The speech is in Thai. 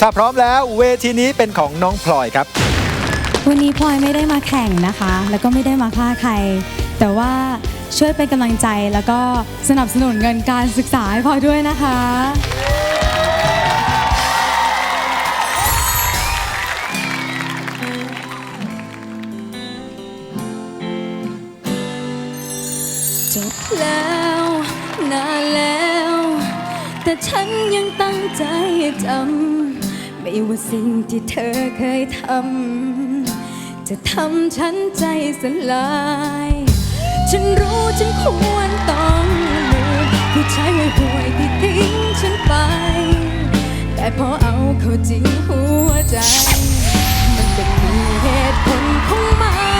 ถ้าพร้อมแล้วเวทีนี้เป็นของน้องพลอยครับ วันนี้พลอยไม่ได้มาแข่งนะคะ แล้วก็ไม่ได้มาฆ่าใคร แต่ว่าช่วยเป็นกำลังใจแล้วก็สนับสนุนเงินการศึกษาให้พลอยด้วยนะคะ จบแล้วนานแล้ว แต่ฉันยังตั้งใจจำ ไม่ว่าสิ่งที่เธอเคยทำ จะทำฉันใจสลาย ฉันรู้ฉันควรต้องลืมผู้ชายห่วยๆที่ทิ้งฉันไป แต่พอเอาเข้าจริงหัวใจ มันก็มีเหตุผลของมัน